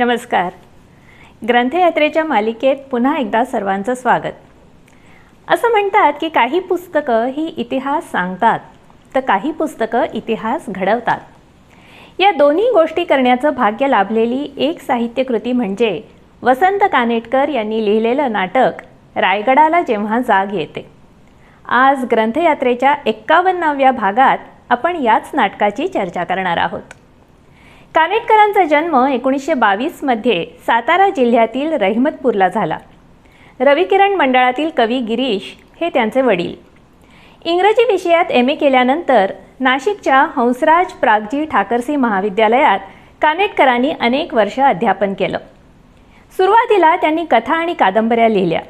नमस्कार. ग्रंथयात्रेच्या मालिकेत पुन्हा एकदा सर्वांचं स्वागत. असं म्हणतात की काही पुस्तकं ही इतिहास सांगतात तर काही पुस्तकं इतिहास घडवतात. या दोन्ही गोष्टी करण्याचं भाग्य लाभलेली एक साहित्यकृती म्हणजे वसंत कानेटकर यांनी लिहिलेलं नाटक रायगडाला जेव्हा जाग येते. आज ग्रंथयात्रेच्या एक्कावन्नाव्या भागात आपण याच नाटकाची चर्चा करणार आहोत. कानेटकरांचा जन्म एकोणीसशे बावीसमध्ये सातारा जिल्ह्यातील रहिमतपूरला झाला. रविकिरण मंडळातील कवी गिरीश हे त्यांचे वडील. इंग्रजी विषयात एम ए केल्यानंतर नाशिकच्या हंसराज प्रागजी ठाकरसी महाविद्यालयात कानेटकरांनी अनेक वर्ष अध्यापन केलं. सुरुवातीला त्यांनी कथा आणि कादंबऱ्या लिहिल्या.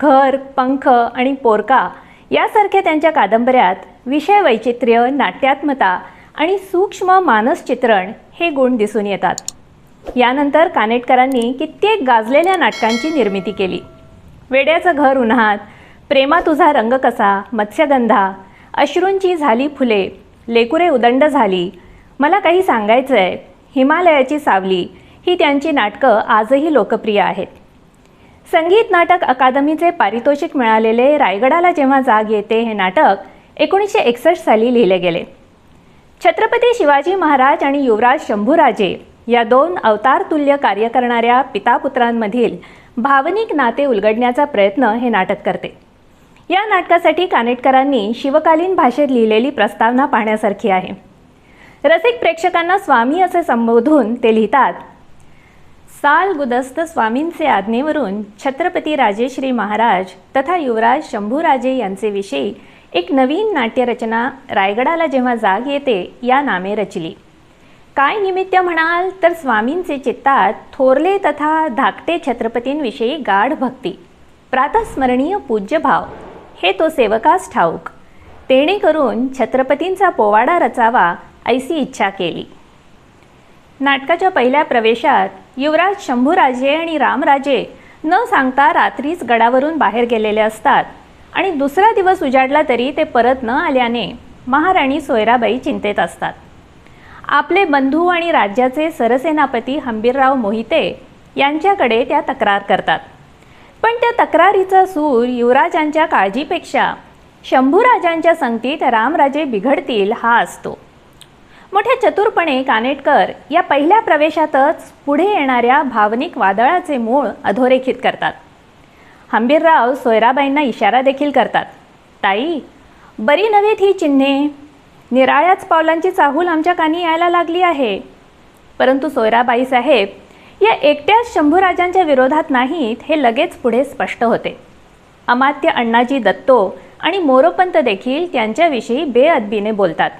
घर पंख आणि पोरका यासारख्या त्यांच्या कादंबऱ्यात विषय वैचित्र्य नाट्यात्मता आणि सूक्ष्म मानसचित्रण हे गुण दिसून येतात. यानंतर कानेटकरांनी कित्येक गाजलेल्या नाटकांची निर्मिती केली. वेड्याचं घर उन्हात प्रेमा तुझा रंग कसा मत्स्यगंधा अश्रूंची झाली फुले लेकुरे उदंड झाली मला काही सांगायचं आहे हिमालयाची सावली ही त्यांची नाटकं आजही लोकप्रिय आहेत. संगीत नाटक अकादमीचे पारितोषिक मिळालेले रायगडाला जेव्हा जाग येते हे नाटक एकोणीसशे एकसष्ट साली लिहिले गेले. छत्रपती शिवाजी महाराज आणि युवराज शंभूराजे या दोन अवतारतुल्य कार्य करणाऱ्या पितापुत्रांमधील भावनिक नाते उलगडण्याचा प्रयत्न हे नाटक करते. या नाटकासाठी कानेटकरांनी शिवकालीन भाषेत लिहिलेली प्रस्तावना पाहण्यासारखी आहे. रसिक प्रेक्षकांना स्वामी असे संबोधून ते लिहितात साल गुदस्त स्वामींचे आज्ञेवरून छत्रपती राजेश्री महाराज तथा युवराज शंभूराजे यांचे विषयी एक नवीन नाट्यरचना रायगडाला जेव्हा जाग येते या नामे रचली. काय निमित्त म्हणाल तर स्वामींचे चित्तात थोरले तथा धाकटे छत्रपतींविषयी गाढ भक्ती प्रातस्मरणीय पूज्यभाव हे तो सेवकास ठाऊक. तेणे करून छत्रपतींचा पोवाडा रचावा ऐसी इच्छा केली. नाटकाच्या पहिल्या प्रवेशात युवराज शंभूराजे आणि रामराजे न सांगता रात्रीच गडावरून बाहेर गेलेले असतात. आणि दुसरा दिवस उजाडला तरी ते परत न आल्याने महाराणी सोयराबाई चिंतेत असतात. आपले बंधू आणि राज्याचे सरसेनापती हंबीरराव मोहिते यांच्याकडे त्या तक्रार करतात. पण त्या तक्रारीचा सूर युवराजांच्या काळजीपेक्षा शंभूराजांच्या संगतीत रामराजे बिघडतील हा असतो. मोठ्या चतुरपणे कानेटकर या पहिल्या प्रवेशातच पुढे येणाऱ्या भावनिक वादळाचे मूळ अधोरेखित करतात. हंबीरराव सोयराबाईंना इशारा देखील करतात. ताई बरी नव्हेत ही चिन्हे. निराळ्याच पावलांची चाहूल आमच्या कानी यायला लागली आहे. परंतु सोयराबाई साहेब या एकट्याच शंभूराजांच्या विरोधात नाहीत हे लगेच पुढे स्पष्ट होते. अमात्य अण्णाजी दत्तो आणि मोरोपंत देखील त्यांच्याविषयी बेअदबीने बोलतात.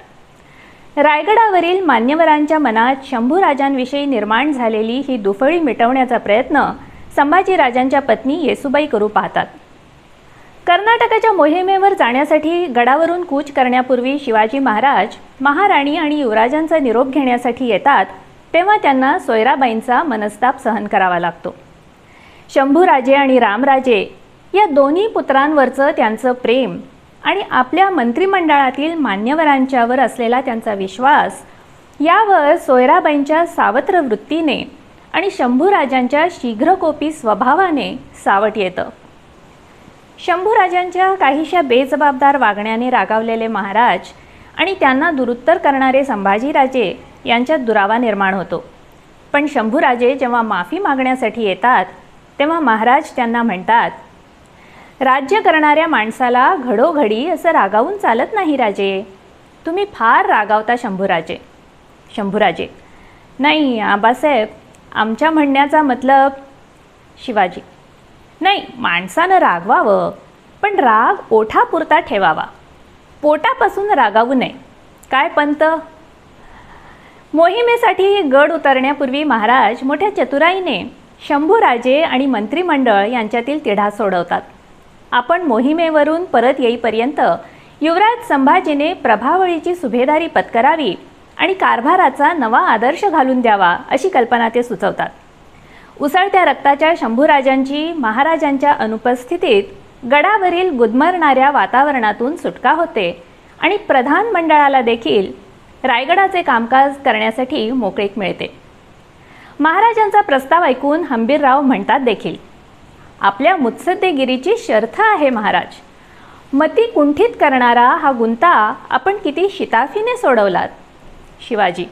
रायगडावरील मान्यवरांच्या मनात शंभूराजांविषयी निर्माण झालेली ही दुफळी मिटवण्याचा प्रयत्न संभाजीराजांच्या पत्नी येसुबाई करू पाहतात. कर्नाटकाच्या मोहिमेवर जाण्यासाठी गडावरून कूच करण्यापूर्वी शिवाजी महाराज महाराणी आणि युवराजांचा निरोप घेण्यासाठी येतात तेव्हा त्यांना सोयराबाईंचा मनस्ताप सहन करावा लागतो. शंभूराजे आणि रामराजे या दोन्ही पुत्रांवरचं त्यांचं प्रेम आणि आपल्या मंत्रिमंडळातील मान्यवरांच्यावर असलेला त्यांचा विश्वास यावर सोयराबाईंच्या सावत्र वृत्तीने आणि शंभूराजांच्या शीघ्रकोपी स्वभावाने सावट येतं. शंभूराजांच्या काहीशा बेजबाबदार वागण्याने रागावलेले महाराज आणि त्यांना दुरुत्तर करणारे संभाजीराजे यांच्यात दुरावा निर्माण होतो. पण शंभूराजे जेव्हा माफी मागण्यासाठी येतात तेव्हा महाराज त्यांना म्हणतात राज्य करणाऱ्या माणसाला घडोघडी असं रागावून चालत नाही राजे. तुम्ही फार रागावता शंभूराजे शंभूराजे नाही आबासाहेब आमच्या म्हणण्याचा मतलब शिवाजी. नाही माणसानं रागवावं पण राग ओठापुरता ठेवावा. पोटापासून रागावू नये. काय पंत? मोहिमेसाठी गड उतरण्यापूर्वी महाराज मोठ्या चतुराईने शंभूराजे आणि मंत्रिमंडळ यांच्यातील तिढा सोडवतात. आपण मोहिमेवरून परत येईपर्यंत युवराज संभाजीने प्रभावळीची सुभेदारी पत्करावी आणि कारभाराचा नवा आदर्श घालून द्यावा अशी कल्पना ते सुचवतात. उसळत्या रक्ताच्या शंभूराजांची महाराजांच्या अनुपस्थितीत गडावरील गुदमरणाऱ्या वातावरणातून सुटका होते आणि प्रधान मंडळाला देखील रायगडाचे कामकाज करण्यासाठी मोकळीक मिळते. महाराजांचा प्रस्ताव ऐकून हंबीरराव म्हणतात देखील आपल्या मुत्सद्देगिरीची शर्थ आहे महाराज. मती कुंठित करणारा हा गुंता आपण किती शिताफीने सोडवलात. शिवाजी.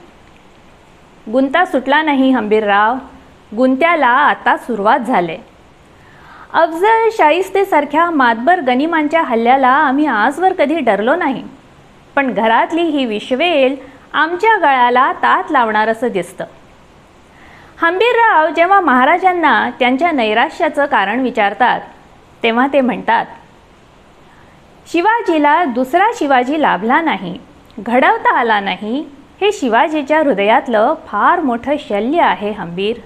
गुंता सुटला नाही हंबीरराव. गुंत्याला आता सुरुवात झाले. अफजल शाहिस्तेसारख्या मातबर गनिमांच्या हल्ल्याला आम्ही आजवर कधी डरलो नाही. पण घरातली ही विश्वेल आमच्या गळ्याला तात लावणार असं दिसतं. हंबीरराव जेव्हा महाराजांना त्यांच्या नैराश्याचं कारण विचारतात तेव्हा ते म्हणतात शिवाजीला दुसरा शिवाजी लाभला नाही घडवता आला नाही हे शिवाजीच्या हृदयातलं फार मोठं शल्य आहे हंबीर.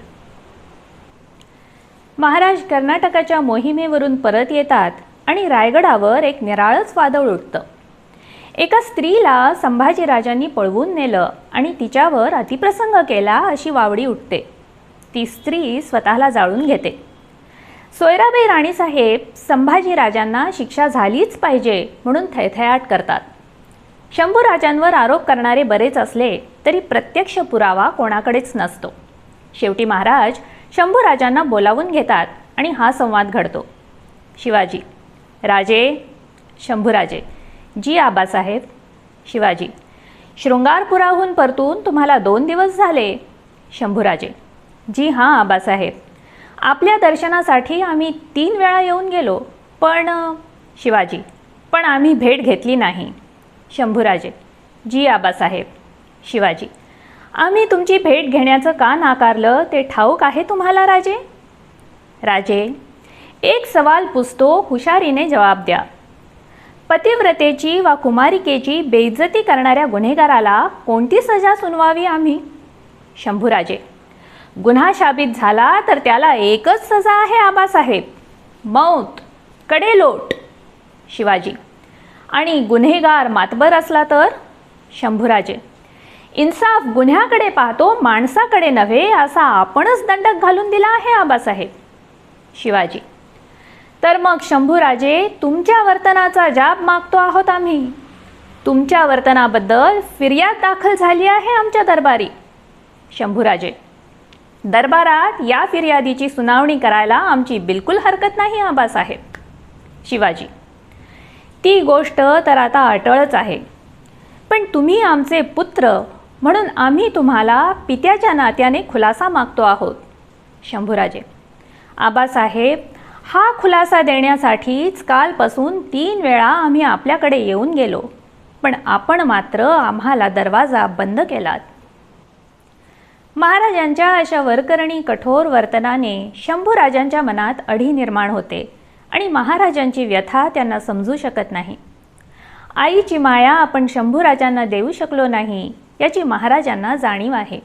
महाराज कर्नाटकाच्या मोहिमेवरून परत येतात आणि रायगडावर एक निराळच वादळ उठतं एका स्त्रीला संभाजीराजांनी पळवून नेलं आणि तिच्यावर अतिप्रसंग केला अशी वावडी उठते. ती स्त्री स्वतःला जाळून घेते. सोयराबाई राणीसाहेब संभाजीराजांना शिक्षा झालीच पाहिजे म्हणून थैथयाट करतात. शंभू राजांवर आरोप करणारे बरेच असले तरी प्रत्यक्ष पुरावा कोणाकडेच नसतो. शेवटी महाराज शंभू राजांना बोलावून घेतात आणि हा संवाद घडतो. शिवाजी राजे शंभूराजे जी आबासाहेब शिवाजी शृंगारपुराहून परतून तुम्हाला दोन दिवस झाले. शंभूराजे जी हां आबासाहेब आपल्या दर्शनासाठी आम्ही तीन वेळा येऊन गेलो पण शिवाजी पण आम्ही भेट घेतली नाही. शंभूराजे. जी आबासाहेब. शिवाजी. आम्ही तुमची भेट घेण्याचं का नाकारलं? ते ठाऊक आहे तुम्हाला राजे? राजे एक सवाल पुसतो हुशारीने जवाब द्या. पतिव्रतेची वा कुमारिकेची बेइज्जती करणाऱ्या गुन्हेगाराला कोणती सजा सुनवावी आम्ही? शंभूराजे. गुन्हा शाबित झाला तर त्याला एकच सजा आहे आबासाहेब. मौत कडेलोट. शिवाजी. आणि गुन्हेगार मातबर असला तर शंभूराजे. इन्साफ गुन्ह्याकडे पाहतो माणसाकडे नव्हे असा आपणच दंडक घालून दिला आहे आबासाहेब. शिवाजी. तर मग शंभूराजे तुमच्या वर्तनाचा जाब मागतो आहोत आम्ही. तुमच्या वर्तनाबद्दल फिर्याद दाखल झाली आहे आमच्या दरबारी. शंभूराजे. दरबारात या फिर्यादीची सुनावणी करायला आमची बिलकुल हरकत नाही आबासाहेब. शिवाजी. ती गोष्ट तर आता अटळच आहे. पण तुम्ही आमचे पुत्र म्हणून आम्ही तुम्हाला पित्याच्या नात्याने खुलासा मागतो आहोत. शंभूराजे आबासाहेब हा खुलासा देण्यासाठीच कालपासून तीन वेळा आम्ही आपल्याकडे येऊन गेलो पण आपण मात्र आम्हाला दरवाजा बंद केलात. महाराजांच्या अशा वरकरणी कठोर वर्तनाने शंभूराजांच्या मनात अढी निर्माण होते. आणि महाराजांची व्यथा त्यांना समजू शकत नाही. आईची माया आपण शंभूराजांना देऊ शकलो नाही याची महाराजांना जाणीव आहे.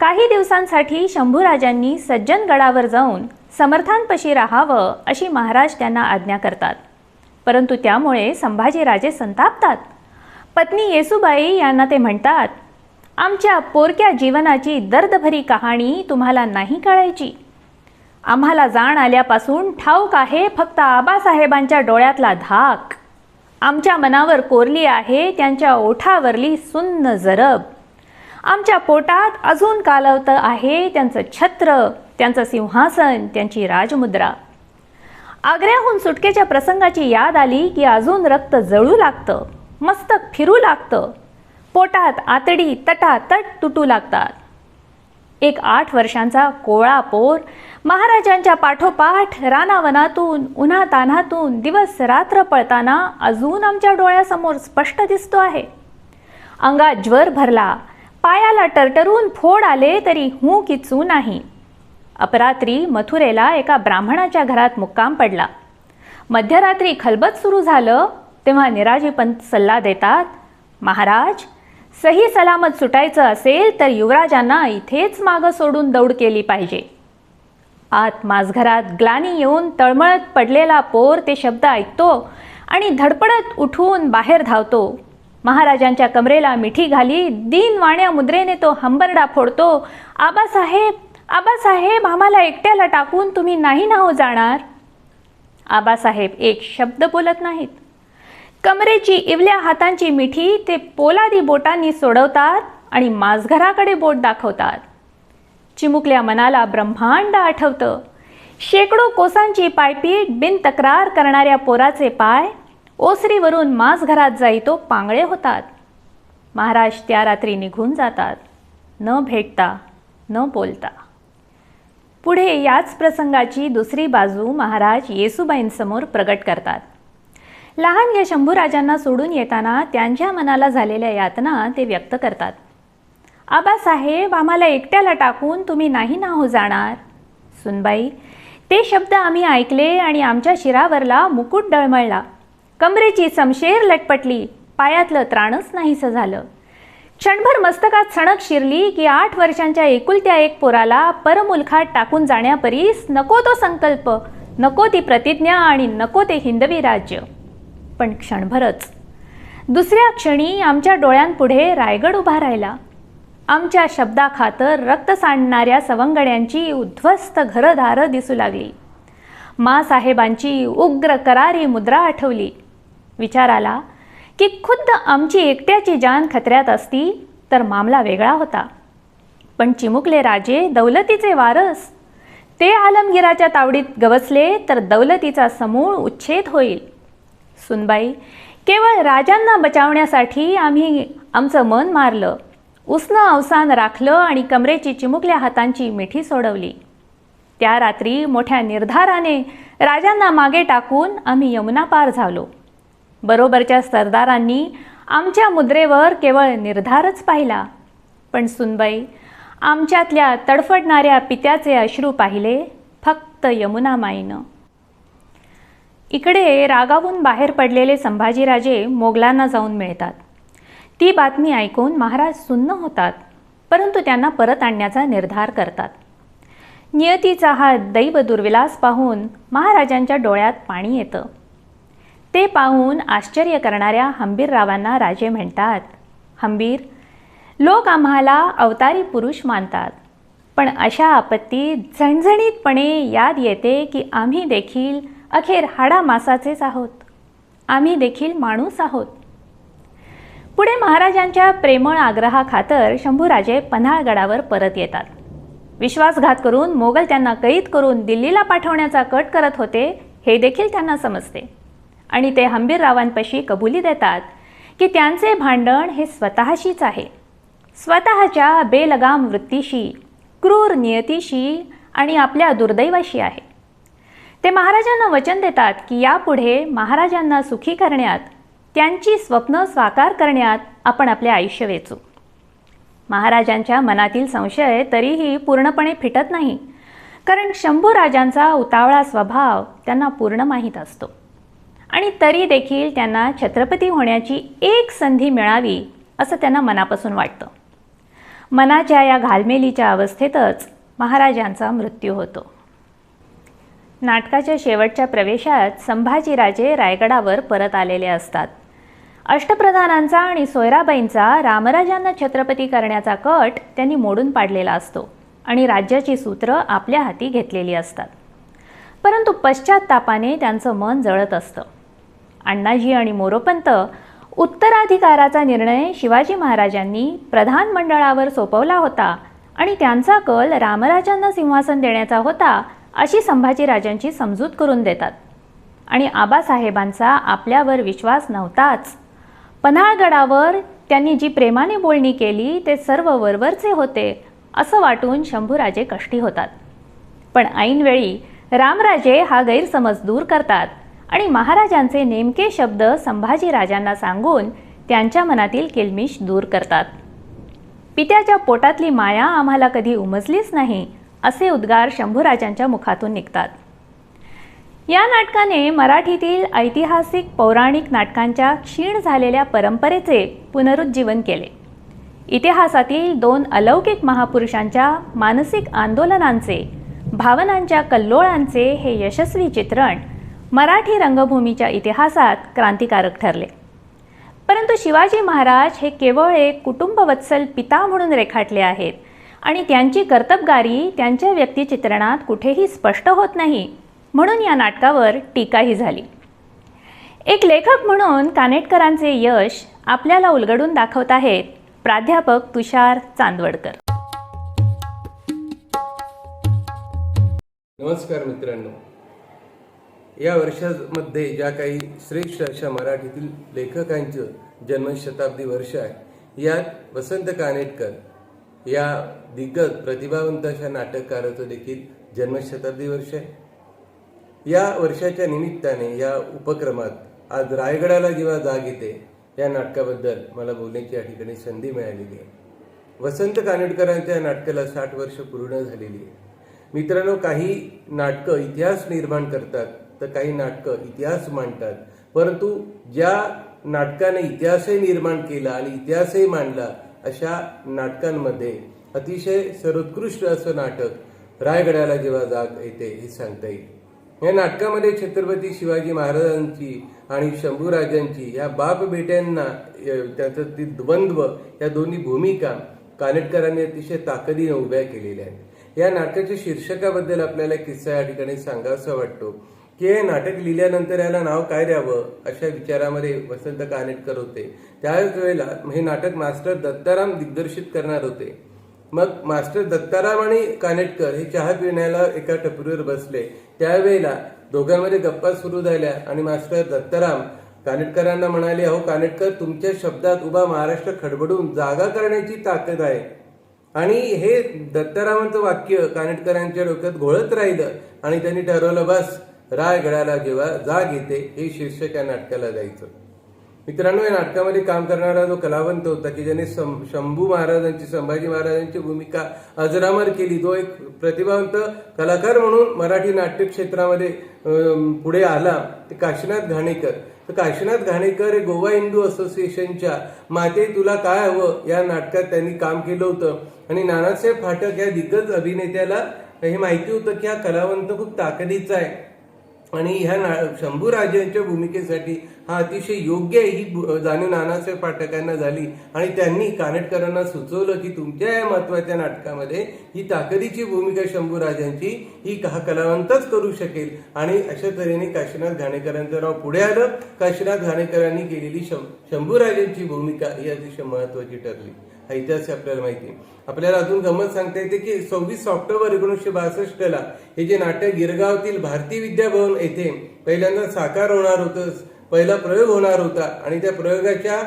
काही दिवसांसाठी शंभूराजांनी सज्जनगडावर जाऊन समर्थांपशी राहावं अशी महाराज त्यांना आज्ञा करतात. परंतु त्यामुळे संभाजीराजे संतापतात. पत्नी येसुबाई यांना ते म्हणतात आमच्या पोरक्या जीवनाची दर्दभरी कहाणी तुम्हाला नाही कळायची. आम्हाला जाण आल्यापासून ठाऊक आहे फक्त आबासाहेबांच्या डोळ्यातला धाक. आमच्या मनावर कोरली आहे त्यांच्या ओठावरली सुन्न जरब. आमच्या पोटात अजून कालवत आहे त्यांचं छत्र त्यांचं सिंहासन त्यांची राजमुद्रा. आग्र्याहून सुटकेच्या प्रसंगाची याद आली की अजून रक्त जळू लागतं मस्तक फिरू लागतं. पोटात आतडी तटातट तुटू लागतात. एक आठ वर्षांचा कोळा पोर. महाराजांच्या पाठोपाठ रानावनातून उन्हातान्हातून दिवस रात्र पळताना अजून आमच्या डोळ्यासमोर स्पष्ट दिसतो आहे. अंगात ज्वर भरला. पायाला टरटरून फोड आले तरी हू किचू नाही. अपरात्री मथुरेला एका ब्राह्मणाच्या घरात मुक्काम पडला. मध्यरात्री खलबत सुरू झालं तेव्हा निराजीपंत सल्ला देतात महाराज सही सलामत सुटायचं असेल तर युवराजांना इथेच मागं सोडून दौड केली पाहिजे. आत माझघरात ग्लानी येऊन तळमळत पडलेला पोर ते शब्द ऐकतो आणि धडपडत उठून बाहेर धावतो. महाराजांच्या कमरेला मिठी घाली दिन वाण्या मुद्रेने तो हंबरडा फोडतो आबासाहेब आबासाहेब आम्हाला एकट्याला टाकून तुम्ही नाही ना हो जाणार? आबासाहेब एक शब्द बोलत नाहीत. कमरेची इवल्या हातांची मिठी ते पोलादी बोटांनी सोडवतात आणि माझघराकडे बोट दाखवतात. चिमुकल्या मनाला ब्रह्मांड आठवतं. शेकडो कोसांची पायपीट बिन तक्रार करणाऱ्या पोराचे पाय ओसरीवरून माझघरात जाईतो जाई तो पांगळे होतात. महाराज त्या रात्री निघून जातात. न भेटता न बोलता. पुढे याच प्रसंगाची दुसरी बाजू महाराज येसुबाईंसमोर प्रगट करतात. लहान या शंभूराजांना सोडून येताना त्यांच्या मनाला झालेल्या यातना ते व्यक्त करतात. आबासाहेब आम्हाला एकट्याला टाकून तुम्ही नाही ना हो जाणार? सुनबाई ते शब्द आम्ही ऐकले आणि आमच्या शिरावरला मुकुट डळमळला. कमरेची समशेर लटपटली पायातलं त्राणच नाहीसं झालं. क्षणभर मस्तकात सणक शिरली की आठ वर्षांच्या एकुलत्या एक पोराला परमुलखात टाकून जाण्यापरीस नको तो संकल्प नको ती प्रतिज्ञा आणि नको ते हिंदवी राज्य. पण क्षणभरच. दुसऱ्या क्षणी आमच्या डोळ्यांपुढे रायगड उभा राहिला. आमच्या शब्दाखातर रक्त सांडणाऱ्या सवंगड्यांची उद्ध्वस्त घरदारं दिसू लागली. मासाहेबांची उग्र करारी मुद्रा आठवली. विचार आला की खुद्द आमची एकट्याची जान खतऱ्यात असती तर मामला वेगळा होता. पण चिमुकले राजे दौलतीचे वारस. ते आलमगिराच्या तावडीत गवसले तर दौलतीचा समूळ उच्छेद होईल. सुनबाई केवळ राजांना बचावण्यासाठी आम्ही आमचं मन मारलं. उसनं अवसान राखलं आणि कमरेची चिमुकल्या हातांची मिठी सोडवली. त्या रात्री मोठ्या निर्धाराने राजांना मागे टाकून आम्ही यमुना पार झालो. बरोबरच्या सरदारांनी आमच्या मुद्रेवर केवळ निर्धारच पाहिला. पण सुनबाई आमच्यातल्या तडफडणाऱ्या पित्याचे अश्रू पाहिले फक्त यमुना माईनं इकडे रागावून बाहेर पडलेले संभाजीराजे मोगलांना जाऊन मिळतात. ती बातमी ऐकून महाराज सुन्न होतात परंतु त्यांना परत आणण्याचा निर्धार करतात. नियतीचा हा दैव दुर्विलास पाहून महाराजांच्या डोळ्यात पाणी येतं. ते पाहून आश्चर्य करणाऱ्या हंबीररावांना राजे म्हणतात हंबीर लोक आम्हाला अवतारी पुरुष मानतात पण अशा आपत्तीत झणझणीतपणे याद येते की आम्ही देखील अखेर हाडा मासाचेच आहोत. आम्ही देखील माणूस आहोत. पुढे महाराजांच्या प्रेमळ आग्रहाखातर शंभूराजे पन्हाळगडावर परत येतात. विश्वासघात करून मोगल त्यांना कैद करून दिल्लीला पाठवण्याचा कट करत होते हे देखील त्यांना समजते. आणि ते हंबीररावांपाशी कबुली देतात की त्यांचे भांडण हे स्वतःशीच आहे. स्वतःच्या बेलगाम वृत्तीशी क्रूर नियतीशी आणि आपल्या दुर्दैवाशी आहे. ते महाराजांना वचन देतात की यापुढे महाराजांना सुखी करण्यात त्यांची स्वप्न साकार करण्यात आपण आपले आयुष्य वेचू. महाराजांच्या मनातील संशय तरीही पूर्णपणे फिटत नाही कारण शंभू राजांचा उतावळा स्वभाव त्यांना पूर्ण माहीत असतो. आणि तरी देखील त्यांना छत्रपती होण्याची एक संधी मिळावी असं त्यांना मनापासून वाटतं. मनाच्या या घालमेलीच्या अवस्थेतच महाराजांचा मृत्यू होतो. नाटकाच्या शेवटच्या प्रवेशात संभाजीराजे रायगडावर परत आलेले असतात. अष्टप्रधानांचा आणि सोयराबाईंचा रामराजांना छत्रपती करण्याचा कट त्यांनी मोडून पाडलेला असतो आणि राज्याची सूत्र आपल्या हाती घेतलेली असतात. परंतु पश्चात्तापाने त्यांचं मन जळत असतं. अण्णाजी आणि मोरोपंत उत्तराधिकाराचा निर्णय शिवाजी महाराजांनी प्रधानमंडळावर सोपवला होता आणि त्यांचा कल रामराजांना सिंहासन देण्याचा होता अशी संभाजीराजांची समजूत करून देतात. आणि आबासाहेबांचा आपल्यावर विश्वास नव्हताच. पन्हाळगडावर त्यांनी जी प्रेमाने बोलणी केली ते सर्व वरवरचे होते असं वाटून शंभूराजे कष्टी होतात. पण ऐनवेळी रामराजे हा गैरसमज दूर करतात आणि महाराजांचे नेमके शब्द संभाजीराजांना सांगून त्यांच्या मनातील किलमिश दूर करतात. पित्याच्या पोटातली माया आम्हाला कधी उमजलीच नाही असे उद्गार शंभूराजांच्या मुखातून निघतात. या नाटकाने मराठीतील ऐतिहासिक पौराणिक नाटकांच्या क्षीण झालेल्या परंपरेचे पुनरुज्जीवन केले. इतिहासातील दोन अलौकिक महापुरुषांच्या मानसिक आंदोलनांचे भावनांच्या कल्लोळांचे हे यशस्वी चित्रण मराठी रंगभूमीच्या इतिहासात क्रांतिकारक ठरले. परंतु शिवाजी महाराज हे केवळ एक कुटुंबवत्सल पिता म्हणून रेखाटले आहेत. आणि त्यांची कर्तबगारी त्यांच्या व्यक्तिचित्रणात कुठेही स्पष्ट होत नाही. म्हणून या नाटकावर टीकाही झाली. एक लेखक म्हणून कानेटकरांचे यश आपल्याला उलगडून दाखवत आहेत प्राध्यापक तुषार चांदवडकर. नमस्कार मित्रांनो. या वर्षामध्ये ज्या काही श्रेष्ठ अशा मराठीतील लेखकांचं जन्मशताब्दी वर्ष आहे यात वसंत कानेटकर या दिग्गज प्रतिभावंत अशा नाटककाराचं देखील जन्मशताब्दी वर्ष आहे. या वर्षाच्या निमित्ताने या उपक्रमात आज रायगडाला जेव्हा जाग येते या नाटकाबद्दल मला बोलण्याची या ठिकाणी संधी मिळालेली आहे. वसंत कानडकरांच्या नाटकाला साठ वर्ष पूर्ण झालेली आहे. मित्रांनो काही नाटकं इतिहास निर्माण करतात तर काही नाटकं इतिहास मांडतात. परंतु ज्या नाटकाने इतिहासही निर्माण केला आणि इतिहासही मांडला अशा नाटकांमध्ये अतिशय सर्वोत्कृष्ट असं नाटक रायगडाला जेव्हा जात येते हे सांगता येईल. या नाटकामध्ये छत्रपती शिवाजी महाराजांची आणि शंभूराजांची या बाप बेट्यांना त्याचं ती द्वंद्व या दोन्ही भूमिका कानेटकरांनी अतिशय ताकदीने उभ्या केलेल्या आहेत. या नाटकाच्या शीर्षकाबद्दल आपल्याला किस्सा या ठिकाणी सांगावासा वाटतो. की हे नाटक लिहिल्यानंतर याला नाव काय द्यावं अशा विचारामध्ये वसंत कानेटकर होते. त्याच वेळेला हे नाटक मास्टर दत्ताराम दिग्दर्शित करणार होते. मग मास्टर दत्ताराम आणि कानेटकर हे चहा पिण्याला एका टपरीवर बसले. त्यावेळेला दोघांमध्ये गप्पा सुरू झाल्या आणि मास्टर दत्ताराम कानेटकरांना म्हणाले अहो कानेटकर तुमच्या शब्दात उभा महाराष्ट्र खडबडून जागा करण्याची ताकद आहे. आणि हे दत्तारामांचं वाक्य कानेटकरांच्या डोक्यात घोळत राहिलं आणि त्यांनी ठरवलं बस रायगडाला जेव्हा जाग येते हे शीर्षक या नाटकाला जायचं मित्रांनो या नाटकामध्ये काम करणारा जो कलावंत होता की ज्याने सं- शंभू महाराजांची संभाजी महाराजांची भूमिका अजरामर केली तो एक प्रतिभावंत कलाकार म्हणून मराठी नाट्य क्षेत्रामध्ये पुढे आला ते काशीनाथ घाणेकर. तर काशीनाथ घाणेकर हे गोवा हिंदू असोसिएशनच्या माते तुला काय हवं? या नाटकात त्यांनी काम केलं होतं. आणि नानासाहेब फाटक या दिग्गज अभिनेत्याला हे माहिती होतं की हा कलावंत खूप ताकदीचा आहे. आणि ह्या ना शंभू भूमिकेसाठी हा अतिशय योग्य ही जाणीव नानासाहेब पाठकांना झाली. आणि त्यांनी कानेटकरांना सुचवलं की तुमच्या या महत्त्वाच्या नाटकामध्ये ही ताकदीची भूमिका शंभू राजांची ही हा कलावंतच करू शकेल. आणि अशा तऱ्हेने काशीनाथ घाणेकरांचं नाव पुढे आलं. काशीनाथ घाणेकरांनी केलेली शं भूमिका ही अतिशय महत्वाची ठरली. हा इतिहास आपल्याला माहिती आहे. आपल्याला अजून गमत सांगता येते की सव्वीस ऑक्टोबर एकोणीसशे बासष्टला हे जे नाटक गिरगावतील भारतीय विद्याभवन येथे पहिल्यांदा साकार होणार होतं पहिला प्रयोग होणार होता आणि त्या प्रयोगाच्या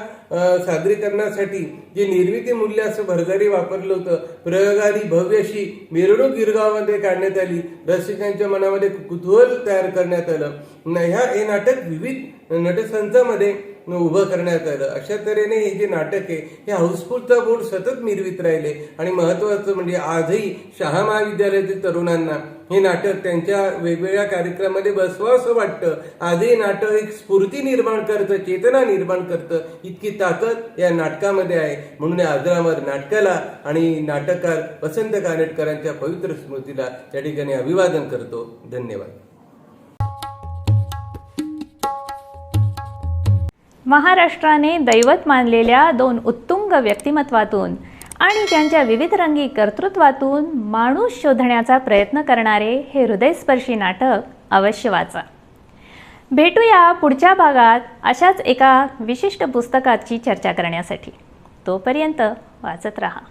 सादरीकरणासाठी जे निर्मिती मूल्य असं भरदारी वापरलं होतं प्रयोगादी भव्य अशी मिरवणूक गिरगावमध्ये काढण्यात आली रसिकांच्या मनामध्ये कुतूहल तयार करण्यात आलं ह्या हे नाटक विविध नटसंचामध्ये उभं करण्यात आलं. अशा तऱ्हेने हे जे नाटक आहे हे हाऊसफुलचा बोर्ड सतत मिरवित राहिले. आणि महत्वाचं म्हणजे आजही शहा महाविद्यालयातील तरुणांना हे नाटक त्यांच्या वेगवेगळ्या कार्यक्रमामध्ये बसवावं असं वाटतं. आजही नाटक एक स्फूर्ती निर्माण करतं चेतना निर्माण करतं. इतकी ताकद या नाटकामध्ये आहे. म्हणून या आजरामर नाटकाला आणि नाटककार वसंत कानेटकरांच्या पवित्र स्मृतीला त्या ठिकाणी अभिवादन करतो. धन्यवाद. महाराष्ट्राने दैवत मानलेल्या दोन उत्तुंग व्यक्तिमत्वातून आणि त्यांच्या विविध रंगी कर्तृत्वातून माणूस शोधण्याचा प्रयत्न करणारे हे हृदयस्पर्शी नाटक अवश्य वाचा. भेटूया पुढच्या भागात अशाच एका विशिष्ट पुस्तकाची चर्चा करण्यासाठी. तोपर्यंत वाचत रहा.